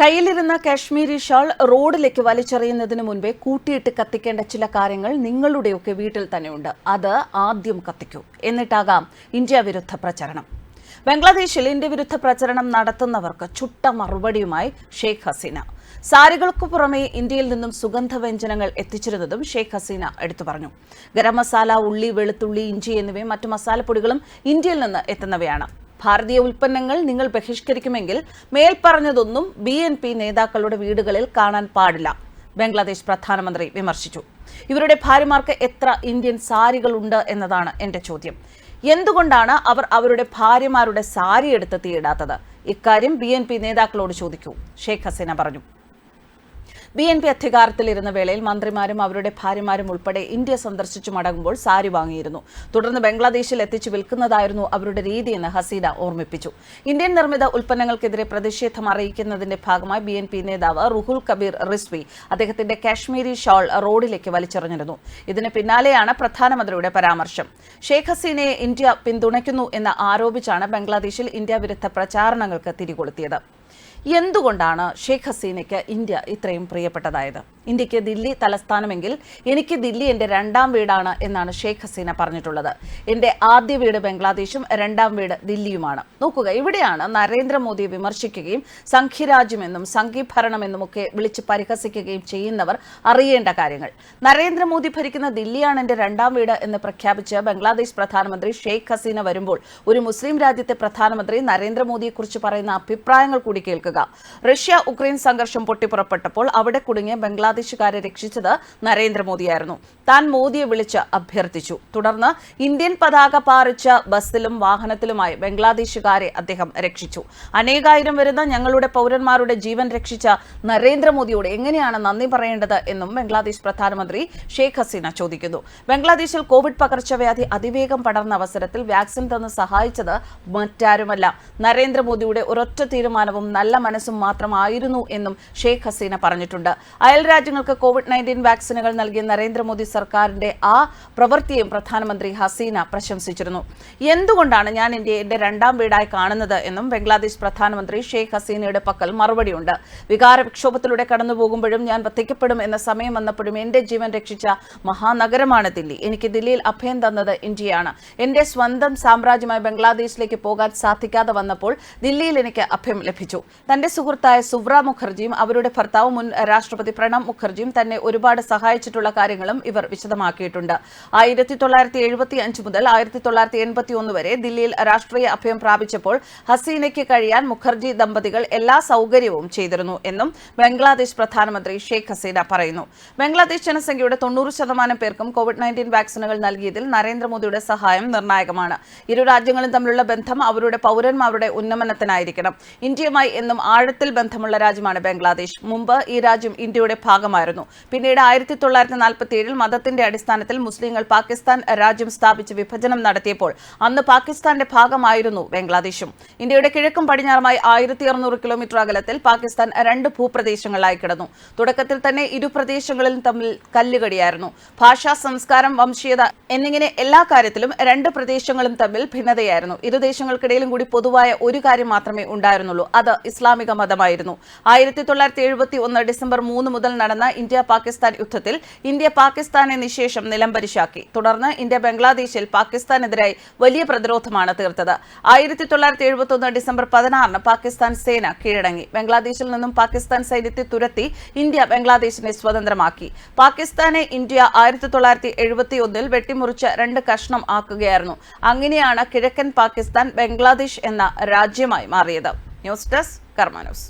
കയ്യിലിരുന്ന കാശ്മീരി ഷാൾ റോഡിലേക്ക് വലിച്ചെറിയുന്നതിന് മുൻപേ കൂട്ടിയിട്ട് കത്തിക്കേണ്ട ചില കാര്യങ്ങൾ നിങ്ങളുടെയൊക്കെ വീട്ടിൽ തന്നെയുണ്ട്. അത് ആദ്യം കത്തിക്കൂ. എന്നിട്ടാകാം ഇന്ത്യ വിരുദ്ധ പ്രചരണം. ബംഗ്ലാദേശിൽ ഇന്ത്യ വിരുദ്ധ പ്രചരണം നടത്തുന്നവർക്ക് ചുട്ട മറുപടിയുമായി ഷെയ്ഖ് ഹസീന. സാരികൾക്കു പുറമെ ഇന്ത്യയിൽ നിന്നും സുഗന്ധവ്യഞ്ജനങ്ങൾ എത്തിച്ചിരുന്നതും ഷെയ്ഖ് ഹസീന എടുത്തു പറഞ്ഞു. ഗരം മസാല ഉള്ളി വെളുത്തുള്ളി ഇഞ്ചി എന്നിവയും മറ്റു മസാലപ്പൊടികളും ഇന്ത്യയിൽ നിന്ന് എത്തുന്നവയാണ്. ഭാരതീയ ഉൽപ്പന്നങ്ങൾ നിങ്ങൾ ബഹിഷ്കരിക്കുമെങ്കിൽ മേൽപ്പറഞ്ഞതൊന്നും ബി എൻ പി നേതാക്കളുടെ വീടുകളിൽ കാണാൻ പാടില്ല. ബംഗ്ലാദേശ് പ്രധാനമന്ത്രി വിമർശിച്ചു. ഇവരുടെ ഭാര്യമാർക്ക് എത്ര ഇന്ത്യൻ സാരികളുണ്ട് എന്നതാണ് എന്റെ ചോദ്യം. എന്തുകൊണ്ടാണ് അവർ അവരുടെ ഭാര്യമാരുടെ സാരി എടുത്ത് തീയിടാത്തത്? ഇക്കാര്യം ബി നേതാക്കളോട് ചോദിക്കൂ. ഷേഖ് ഹസീന പറഞ്ഞു. ബി എൻ പി അധികാരത്തിലിരുന്ന വേളയിൽ മന്ത്രിമാരും അവരുടെ ഭാര്യമാരും ഉൾപ്പെടെ ഇന്ത്യ സന്ദർശിച്ചു മടങ്ങുമ്പോൾ സാരി വാങ്ങിയിരുന്നു. തുടർന്ന് ബംഗ്ലാദേശിൽ എത്തിച്ചു വിൽക്കുന്നതായിരുന്നു അവരുടെ രീതിയെന്ന് ഹസീന ഓർമ്മിപ്പിച്ചു. ഇന്ത്യൻ നിർമ്മിത ഉൽപ്പന്നങ്ങൾക്കെതിരെ പ്രതിഷേധം അറിയിക്കുന്നതിന്റെ ഭാഗമായി ബി എൻ പി നേതാവ് റുഹുൽ കബീർ റിസ്വി അദ്ദേഹത്തിന്റെ കാശ്മീരി ഷാൾ റോഡിലേക്ക് വലിച്ചെറിഞ്ഞിരുന്നു. ഇതിന് പിന്നാലെയാണ് പ്രധാനമന്ത്രിയുടെ പരാമർശം. ഷെയ്ഖ് ഹസീനയെ ഇന്ത്യ പിന്തുണയ്ക്കുന്നു എന്ന് ആരോപിച്ചാണ് ബംഗ്ലാദേശിൽ ഇന്ത്യ വിരുദ്ധ പ്രചാരണങ്ങൾക്ക് തിരികൊളുത്തിയത്. എന്തുകൊണ്ടാണ് ഷെയ്ഖ് ഹസീനയ്ക്ക് ഇന്ത്യ ഇത്രയും പ്രിയപ്പെട്ടതായത്? ഇന്ത്യയ്ക്ക് ദില്ലി തലസ്ഥാനമെങ്കിൽ എനിക്ക് ദില്ലി എന്റെ രണ്ടാം വീടാണ് എന്നാണ് ഷെയ്ഖ് ഹസീന പറഞ്ഞിട്ടുള്ളത്. എന്റെ ആദ്യ വീട് ബംഗ്ലാദേശും രണ്ടാം വീട് ദില്ലിയുമാണ്. നോക്കുക ഇവിടെയാണ് നരേന്ദ്രമോദിയെ വിമർശിക്കുകയും സംഖ്യരാജ്യമെന്നും സംഘീഭരണമെന്നും ഒക്കെ വിളിച്ച് പരിഹസിക്കുകയും ചെയ്യുന്നവർ അറിയേണ്ട കാര്യങ്ങൾ. നരേന്ദ്രമോദി ഭരിക്കുന്ന ദില്ലിയാണ് എന്റെ രണ്ടാം വീട് എന്ന് പ്രഖ്യാപിച്ച് ബംഗ്ലാദേശ് പ്രധാനമന്ത്രി ഷെയ്ഖ് ഹസീന വരുമ്പോൾ ഒരു മുസ്ലിം രാജ്യത്തെ പ്രധാനമന്ത്രി നരേന്ദ്രമോദിയെക്കുറിച്ച് പറയുന്ന അഭിപ്രായങ്ങൾ കൂടി കേൾക്കുക. റഷ്യ ഉക്രൈൻ സംഘർഷം പൊട്ടിപ്പുറപ്പെട്ടപ്പോൾ അവിടെ കുടുങ്ങിയ ബംഗ്ലാദേശുകാരെ രക്ഷിച്ചത് നരേന്ദ്രമോദിയായിരുന്നു. താൻ മോദിയെ വിളിച്ച് അഭ്യർത്ഥിച്ചു. തുടർന്ന് ഇന്ത്യൻ പതാക പാറിച്ച ബസ്സിലും വാഹനത്തിലുമായി ബംഗ്ലാദേശുകാരെ അദ്ദേഹം രക്ഷിച്ചു. അനേകായിരം വരുന്ന ഞങ്ങളുടെ പൗരന്മാരുടെ ജീവൻ രക്ഷിച്ച നരേന്ദ്രമോദിയോട് എങ്ങനെയാണ് നന്ദി പറയേണ്ടത് എന്നും ബംഗ്ലാദേശ് പ്രധാനമന്ത്രി ഷെയ്ഖ് ഹസീന ചോദിക്കുന്നു. ബംഗ്ലാദേശിൽ കോവിഡ് പകർച്ചവ്യാധി അതിവേഗം പടർന്ന അവസരത്തിൽ വാക്സിൻ തന്ന് സഹായിച്ചത് മറ്റാരുമല്ല. നരേന്ദ്രമോദിയുടെ ഒരൊറ്റ തീരുമാനവും നല്ല മനസ്സും മാത്രമായിരുന്നു എന്നും ഷെയ്ഖ് ഹസീന പറഞ്ഞിട്ടുണ്ട്. അയൽ രാജ്യങ്ങൾക്ക് കോവിഡ് നയന്റീൻ വാക്സിനുകൾ നൽകിയ നരേന്ദ്രമോദി സർക്കാരിന്റെ ആ പ്രവൃത്തിയും പ്രധാനമന്ത്രി ഹസീന പ്രശംസിച്ചിരുന്നു. എന്തുകൊണ്ടാണ് ഞാൻ ഇന്ത്യയെ എന്റെ രണ്ടാം വീടായി കാണുന്നത് എന്നും ബംഗ്ലാദേശ് പ്രധാനമന്ത്രി ഷെയ്ഖ് ഹസീനയുടെ പക്കൽ മറുപടിയുണ്ട്. കടന്നു പോകുമ്പോഴും ഞാൻ വധിക്കപ്പെടും എന്ന സമയം വന്നപ്പോഴും എന്റെ ജീവൻ രക്ഷിച്ച മഹാനഗരമാണ് ദില്ലി. എനിക്ക് ദില്ലിയിൽ അഭയം തന്നത് ഇന്ത്യയാണ്. എന്റെ സ്വന്തം സാമ്രാജ്യമായ ബംഗ്ലാദേശിലേക്ക് പോകാൻ സാധിക്കാതെ വന്നപ്പോൾ ദില്ലിയിൽ എനിക്ക് അഭയം ലഭിച്ചു. തന്റെ സുഹൃത്തായ സുവ്ര മുഖർജിയും അവരുടെ ഭർത്താവ് മുൻ രാഷ്ട്രപതി പ്രണബ് മുഖർജിയും തന്നെ ഒരുപാട് സഹായിച്ചിട്ടുള്ള കാര്യങ്ങളും ഇവർ വിശദമാക്കിയിട്ടുണ്ട്. ആയിരത്തി തൊള്ളായിരത്തി എഴുപത്തി അഞ്ച് മുതൽ ആയിരത്തി തൊള്ളായിരത്തി എൺപത്തി ഒന്ന് വരെ ദില്ലിയിൽ രാഷ്ട്രീയ അഭയം പ്രാപിച്ചപ്പോൾ ഹസീനയ്ക്ക് കഴിയാൻ മുഖർജി ദമ്പതികൾ എല്ലാ സൗകര്യവും ചെയ്തിരുന്നു എന്നും ബംഗ്ലാദേശ് പ്രധാനമന്ത്രി ഷെയ്ഖ് ഹസീന പറയുന്നു. ബംഗ്ലാദേശ് ജനസംഖ്യയുടെ തൊണ്ണൂറ് ശതമാനം പേർക്കും കോവിഡ് നയന്റീൻ വാക്സിനുകൾ നൽകിയതിൽ നരേന്ദ്രമോദിയുടെ സഹായം നിർണായകമാണ്. ഇരു രാജ്യങ്ങളും തമ്മിലുള്ള ബന്ധം അവരുടെ പൗരന്മാരുടെ ഉന്നമനത്തിനായിരിക്കണം. ഇന്ത്യയുമായി എന്നും ആഴത്തിൽ ബന്ധമുള്ള രാജ്യമാണ് ബംഗ്ലാദേശ്. മുമ്പ് ഈ രാജ്യം ഇന്ത്യയുടെ ഭാഗമായിരുന്നു. പിന്നീട് ആയിരത്തി തൊള്ളായിരത്തി നാൽപ്പത്തി ഏഴിൽ മതത്തിന്റെ അടിസ്ഥാനത്തിൽ മുസ്ലിങ്ങൾ പാകിസ്ഥാൻ രാജ്യം സ്ഥാപിച്ച് വിഭജനം നടത്തിയപ്പോൾ അന്ന് പാകിസ്ഥാന്റെ ഭാഗമായിരുന്നു ബംഗ്ലാദേശും. ഇന്ത്യയുടെ കിഴക്കും പടിഞ്ഞാറുമായി ആയിരത്തി അറുന്നൂറ് കിലോമീറ്റർ അകലത്തിൽ പാകിസ്ഥാൻ രണ്ട് ഭൂപ്രദേശങ്ങളായി കിടന്നു. തുടക്കത്തിൽ തന്നെ ഇരു പ്രദേശങ്ങളിലും തമ്മിൽ കല്ലുകടിയായിരുന്നു. ഭാഷ സംസ്കാരം വംശീയത എന്നിങ്ങനെ എല്ലാ കാര്യത്തിലും രണ്ട് പ്രദേശങ്ങളും തമ്മിൽ ഭിന്നതയായിരുന്നു. ഇരു ദേശങ്ങൾക്കിടയിലും കൂടി പൊതുവായ ഒരു കാര്യം മാത്രമേ ഉണ്ടായിരുന്നുള്ളൂ. അത് ഇസ്ലാമിക മതമായിരുന്നു. ആയിരത്തി തൊള്ളായിരത്തി എഴുപത്തി ഒന്ന് ഡിസംബർ മൂന്ന് മുതൽ നടന്ന ഇന്ത്യ പാകിസ്ഥാൻ യുദ്ധത്തിൽ ഇന്ത്യ പാകിസ്ഥാനെ നിശേഷം നിലംപരിശാക്കി. തുടർന്ന് ഇന്ത്യ ബംഗ്ലാദേശിൽ പാകിസ്ഥാനെതിരായി വലിയ പ്രതിരോധമാണ് തീർത്തത്. ആയിരത്തി തൊള്ളായിരത്തി എഴുപത്തി ഒന്ന് ഡിസംബർ പതിനാറിന് പാകിസ്ഥാൻ സേന കീഴടങ്ങി. ബംഗ്ലാദേശിൽ നിന്നും പാകിസ്ഥാൻ സൈന്യത്തെ തുരത്തി ഇന്ത്യ ബംഗ്ലാദേശിനെ സ്വതന്ത്രമാക്കി. പാകിസ്ഥാനെ ഇന്ത്യ ആയിരത്തി തൊള്ളായിരത്തി എഴുപത്തി ഒന്നിൽ വെട്ടിമുറിച്ച് രണ്ട് കഷ്ണം ആക്കുകയായിരുന്നു. അങ്ങനെയാണ് കിഴക്കൻ പാകിസ്ഥാൻ ബംഗ്ലാദേശ് എന്ന രാജ്യമായി മാറിയത്. News desk കർമാനോസ്